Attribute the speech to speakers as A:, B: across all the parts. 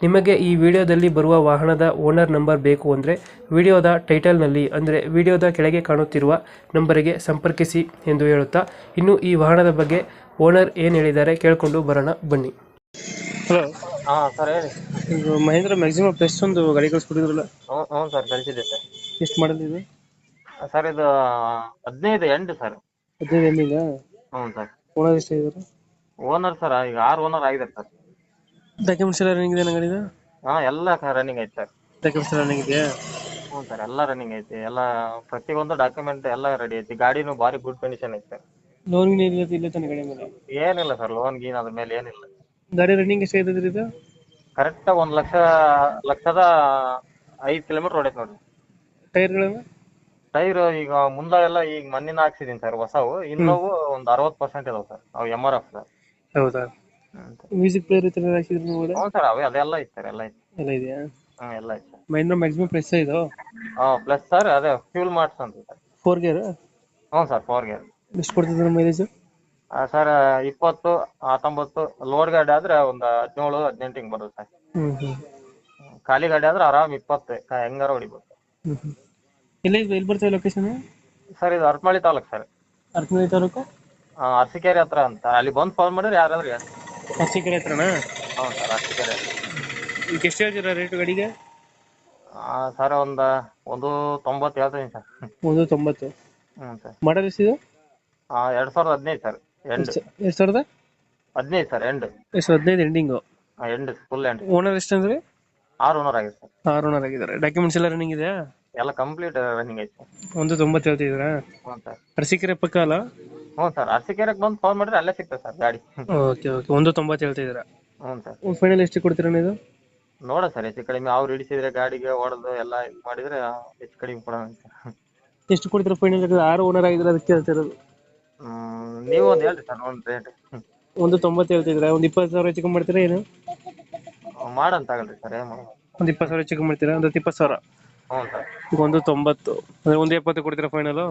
A: ನಿಮಗೆ ಈ ವಿಡಿಯೋದಲ್ಲಿ ಬರುವ ವಾಹನದ ಓನರ್ ನಂಬರ್ ಬೇಕು ಅಂದರೆ ವಿಡಿಯೋದ ಟೈಟಲ್ನಲ್ಲಿ ಅಂದರೆ ವಿಡಿಯೋದ ಕೆಳಗೆ ಕಾಣುತ್ತಿರುವ ನಂಬರಿಗೆ ಸಂಪರ್ಕಿಸಿ ಎಂದು ಹೇಳುತ್ತಾ ಇನ್ನು ಈ ವಾಹನದ ಬಗ್ಗೆ ಓನರ್ ಏನು ಹೇಳಿದ್ದಾರೆ ಕೇಳಿಕೊಂಡು ಬರೋಣ ಬನ್ನಿ. ಹಲೋ.
B: ಹಾ ಸರ್ ಹೇಳಿ.
A: ಇದು ಮಹೇಂದ್ರ ಮ್ಯಾಕ್ಸಿಮಮ್ ಪ್ಲಸ್ ಒಂದು ಗಾಡಿ ಕಳಿಸ್ಕೊಟ್ಟಿದ್ರಲ್ಲ?
B: ಹ್ಞೂ ಹ್ಞೂ ಸರ್ ಕಳಿಸಿದ್ದೆ ಸರ್.
A: ಎಷ್ಟು ಮಾಡಲ್ ಇದು?
B: ಸರ್ ಇದು ಹದಿನೈದು ಎಂಟು ಸರ್.
A: ಹದಿನೈದು ಎಂಟಿದೆ
B: ಹ್ಞೂ ಸರ್.
A: ಓನರ್ ಎಷ್ಟು ಇದ್ದಾರೆ
B: ಓನರ್ ಸರ್ ಈಗ ಆರು ಓನರ್ ಆಗಿದೆ ಸರ್.
A: ಡಾಕ್ಯುಮೆಂಟ್ಸ್ ಎಲ್ಲ ರನ್ನಿಂಗ್ ಇದೆ ಗಾಡಿದ
B: ಹಾ ಎಲ್ಲ ರನ್ನಿಂಗ್ ಐತೆ ಸರ್
A: ಡಾಕ್ಯುಮೆಂಟ್ಸ್ ಎಲ್ಲ ರನ್ನಿಂಗ್ ಇದೆಯಾ?
B: ಹ್ಞೂ ಸರ್ ಎಲ್ಲ ರನ್ನಿಂಗ್ ಐತಿ. ಎಲ್ಲ ಪ್ರತಿಯೊಂದು ಡಾಕ್ಯುಮೆಂಟ್ ಎಲ್ಲ ರೆಡಿ ಐತಿ. ಗಾಡಿನೂ ಭಾರಿ ಗುಡ್ ಕಂಡೀಷನ್ ಐತೆ. ಸರ್
A: ಲೋನ್ ಇಲ್ಲ ಇಲ್ಲ ತಾನೆ ಗಾಡಿ ಮೇಲೆ?
B: ಏನಿಲ್ಲ ಸರ್ ಲೋನ್ ಗೀನ್ ಅದ್ರ ಮೇಲೆ ಏನಿಲ್ಲ.
A: ಗಾಡಿ ರನ್ನಿಂಗ್ ಎಷ್ಟು ಐತದ್ರಿ ಇದು
B: ಕರೆಕ್ಟ್ ಒಂದು ಲಕ್ಷ ಲಕ್ಷದ ಐದು ಕಿಲೋಮೀಟರ್ ಹೊಡೈತೆ ನೋಡಿ
A: ಟೈರ್ಗಳನ್ನು
B: ಟೈರ್ ಈಗ ಮುಂದಾಗೆಲ್ಲ ಈಗ ಮಣ್ಣಿನ ಹಾಕ್ಸಿದೀನಿ ಸರ್ ಹೊಸವು. ಇನ್ನೂ ಒಂದು ಅರವತ್ತು ಪರ್ಸೆಂಟ್ ಇದಾವೆ ಸರ್ ಅವು ಎಂ ಆರ್ ಎಫ್ ಸರ್
A: ಹೌದಾ? ಮ್ಯೂಸಿಕ್ ಪ್ಲೇಯರ್ ಇತರ ಹಾಕಿದ್ರು ನೀವು
B: ಹ್ಞೂ ಸರ್ ಅವೇ ಅದೆಲ್ಲ ಐತೆ ಸರ್ ಎಲ್ಲ ಐತೆ
A: ಎಲ್ಲ ಇದೆಯಾ?
B: ಹಾಂ ಎಲ್ಲ ಐತೆ ಸರ್
A: ಮಹೇಂದ್ರ ಮ್ಯಾಕ್ಸಿಮಮ್ ಪ್ರೆಸ್ ಇದು?
B: ಹಾಂ ಪ್ಲಸ್ ಸರ್ ಅದೇ ಫ್ಯೂಲ್ ಮಾಡ್ಸ್ ಅಂತ ಸರ್
A: ಫೋರ್ ಗೇರ್
B: ಹ್ಞೂ ಸರ್ ಫೋರ್ ಗೇರ್
A: ಎಷ್ಟು ಕೊಡ್ತಿದ್ರು ಮೈಲೇಜ್
B: ಸರ್ ಇಪ್ಪತ್ತು ಹತ್ತೊಂಬತ್ತು ಲೋಡ್ ಗಾಡಿ ಆದ್ರೆ ಒಂದು ಹದಿನೇಳು ಹದಿನೆಂಟು ಹಿಂಗೆ ಬರುತ್ತೆ. ಸರ್
A: ಹ್ಮ್ ಹ್ಮ್.
B: ಖಾಲಿ ಗಾಡಿ ಆದ್ರೆ ಆರಾಮ್ ಇಪ್ಪತ್ತು ಕ- ಹೆಂಗಾರ ಹೊಡಿಬೋದು.
A: ಹ್ಮ್ ಹ್ಮ್. ಎಲ್ಲಿ ಎಲ್ಲಿ ಲೊಕೇಶನ್
B: ಸರ್ ಇದು ಅರಪನಹಳ್ಳಿ ತಾಲೂಕು ಸರ್
A: ಅರ್ಕನಹಳ್ಳಿ ತಾಲೂಕು?
B: ಅರ್ಸಿಕೇರಿ ಹತ್ರ ಅಂತ. ಅಲ್ಲಿ ಬಂದು ಫೋನ್ ಮಾಡಿದ್ರೆ ಯಾರಾದ್ರೂ ಹೇಳಿ
A: ಹಚ್ಚಿ ಕಡೆ ಹತ್ರನಾ
B: ಹ್ಞೂ ಸರ್ ಅರಸೀಕೆರೆ
A: ಈಗ ಎಷ್ಟು ಹೇಳ್ತೀರಾ ರೇಟ್ ಗಾಡಿಗೆ?
B: ಸರ್ ಒಂದು ಒಂದು ತೊಂಬತ್ತು ಹೇಳ್ತೀನಿ ಸರ್.
A: ಒಂದು ತೊಂಬತ್ತು.
B: ಹ್ಞೂ ಸರ್.
A: ಮಾಡಲ್ ಎಷ್ಟಿದೆ?
B: ಎರಡು ಸಾವಿರದ ಹದಿನೈದು ಸರ್ ಎಂಡ್
A: ಎಷ್ಟು ಸಾವಿರದ?
B: ಹದಿನೈದು ಸರ್ ಎಂಡ್
A: ಎಷ್ಟು ಹದಿನೈದು ending
B: end full end
A: owner ಎಷ್ಟು ಅಂದ್ರೆ?
B: ಆರು ಓನರ್ ಆಗಿದೆ ಸರ್.
A: ಆರು ಓನರ್ ಆಗಿದ್ದಾರೆ. ಡಾಕ್ಯುಮೆಂಟ್ಸ್ ಎಲ್ಲ ರನ್ನಿಂಗ್ ಇದೆಯಾ?
B: ಎಲ್ಲ ಕಂಪ್ಲೀಟ್ ರನ್ನಿಂಗ್ ಐತೆ
A: ಒಂದು ತೊಂಬತ್ತು ಹೇಳ್ತಿದ್ದೀರಾ?
B: ಹ್ಞೂ ಸರ್.
A: ಅರಸೀಕೆರೆ ಪಕ್ಕ ಅಲ್ಲ?
B: ಹ್ಞೂ ಸರ್ ಅರಸೀಕೆರೆಗೆ ಬಂದು ಫೋನ್ ಮಾಡಿದ್ರೆ ಅಲ್ಲೇ ಸಿಗ್ತದೆ ಸರ್ ಗಾಡಿ.
A: Okay okay. ಒಂದು ತೊಂಬತ್ತು ಹೇಳ್ತಿದ್ದೀರಾ
B: ಹ್ಞೂ ಸರ್.
A: ಒಂದು ಫೈನಲ್ ಎಷ್ಟು ಕೊಡ್ತೀರಾ ನೀವು
B: ನೋಡ ಸರ್ ಹೆಚ್ಚು ಕಡಿಮೆ. ಅವ್ರು ಹಿಡಿಸಿದ್ರೆ ಗಾಡಿಗೆ ಹೊಡೆದು ಎಲ್ಲ ಇದು ಮಾಡಿದ್ರೆ ಹೆಚ್ಚು ಕಡಿಮೆ ಕೊಡೋಣ ಸರ್
A: ಎಷ್ಟು ಕೊಡ್ತೀರಾ ಫೈನಲ್ ಆರು ಓನರ್ ಆಗಿದ್ರೆ ಅದಕ್ಕೆ ಹೇಳ್ತಿರೋದು?
B: ಹ್ಮ್, ನೀವು ಒಂದು ಹೇಳ್ರಿ ಸರ್ ಒಂದು ರೇಟ್
A: ಒಂದು ತೊಂಬತ್ತು ಹೇಳ್ತಿದ್ದೀರಾ ಒಂದು ಇಪ್ಪತ್ತು ಸಾವಿರ ಹೆಚ್ಚು ಕಮ್ಮಿ ಮಾಡ್ತೀರಾ ಏನು?
B: ಮಾಡಂತ ಆಗಲ್ರಿ ಸರ್ ಏನು ಮಾಡೋದು
A: ಒಂದು ಇಪ್ಪತ್ತು ಸಾವಿರ ಹೆಚ್ಚು ಕಮ್ಮಿ ಮಾಡ್ತೀರಾ? ಒಂದು ಹತ್ತು ಇಪ್ಪತ್ತು ಸಾವಿರ?
B: ಹ್ಞೂ ಸರ್.
A: ಈಗ ಒಂದು ತೊಂಬತ್ತು. ಅಂದ್ರೆ ಒಂದು ಎಪ್ಪತ್ತು ಕೊಡ್ತೀರಾ ಫೈನಲು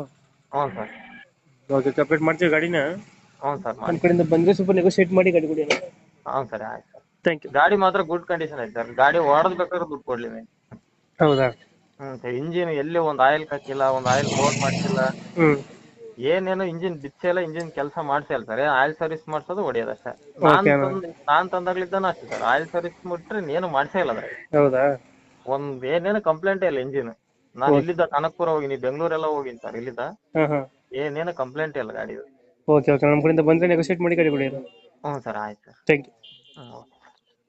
B: ಹ್ಞೂ ಸರ್.
A: ಓಕೆ ಕಂಪ್ಲೀಟ್ ಮಾಡ್ತೀವಿ ಗಾಡಿನ?
B: ಹ್ಞೂ ಸರ್
A: ನಮ್ಮ
B: ಮಾಡಿ.
A: ಕಡೆಯಿಂದ ಬಂದರೆ ಸ್ವಲ್ಪ ನೆಗೋಷಿಯೇಟ್ ಮಾಡಿ ಗಾಡಿ ಕೊಡಿ
B: ಹ್ಞೂ ಸರ್ ಆಯ್ತು ಸರ್.
A: ಥ್ಯಾಂಕ್ ಯು
B: ಗಾಡಿ ಮಾತ್ರ ಗುಡ್ ಕಂಡೀಷನ್ ಐತೆ ಸರ್. ಗಾಡಿ ಹೊಡೆದ್ ಬೇಕಾದ್ರೆ ದುಡ್ಡು ಕೊಡ್ಲಿ ನೀವು
A: ಹೌದಾ?
B: ಹ್ಞೂ ಸರ್ ಇಂಜಿನ್ ಎಲ್ಲಿ ಒಂದು ಆಯಿಲ್ ಕಚ್ಚಿಲ್ಲ ಒಂದು ಆಯಿಲ್ ಬೋರ್ಡ್ ಮಾಡಿಸಿಲ್ಲ.
A: ಹ್ಞೂ.
B: ಏನೇನು ಇಂಜಿನ್ ಬಿಚ್ಚಿಲ್ಲ ಇಂಜಿನ್ ಕೆಲಸ ಮಾಡ್ಸಿಲ್ಲ ಸರ್. ಆಯಿಲ್ ಸರ್ವಿಸ್ ಮಾಡಿಸೋದು ಹೊಡಿಯೋದಷ್ಟೇ ನಾನ್
A: Okay,
B: ತಂದ್ ನಾನ್ ತಂದಾಗ್ಲಿದ್ದಾನು ಅಷ್ಟೇ ಸರ್. ಆಯಿಲ್ ಸರ್ವಿಸ್ ಮುಟ್ರೆ ಏನು ಮಾಡ್ಸೇ ಇಲ್ಲ ಅದ್ರಾಗ
A: ಹೌದಾ?
B: ಒಂದ್ ಏನೇನು ಕಂಪ್ಲೇಂಟ್ ಇಲ್ಲ ಇಂಜಿನ್. ನಾನು ಇಲ್ಲಿದ್ದ ಕನಕಪುರ ಹೋಗಿನಿ ಬೆಂಗಳೂರೆಲ್ಲ ಹೋಗಿನಿ ಸರ್ ಇಲ್ಲಿದ್ದ.
A: ಹಾಂ ಹಾಂ.
B: ಏನೇನು ಕಂಪ್ಲೇಂಟ್ ಇಲ್ಲ ಗಾಡಿದು
A: ಓಕೆ ಓಕೆ ನಮ್ಮ ಕಡೆಯಿಂದ ಬಂದರೆ ನೆಗೋಷಿಯೇಟ್ ಮಾಡಿ ಗಾಡಿ ಕೊಡಿ.
B: ಹ್ಞೂ ಸರ್ ಆಯ್ತು ಸರ್.
A: ಥ್ಯಾಂಕ್ ಯು
B: ಹ್ಞೂ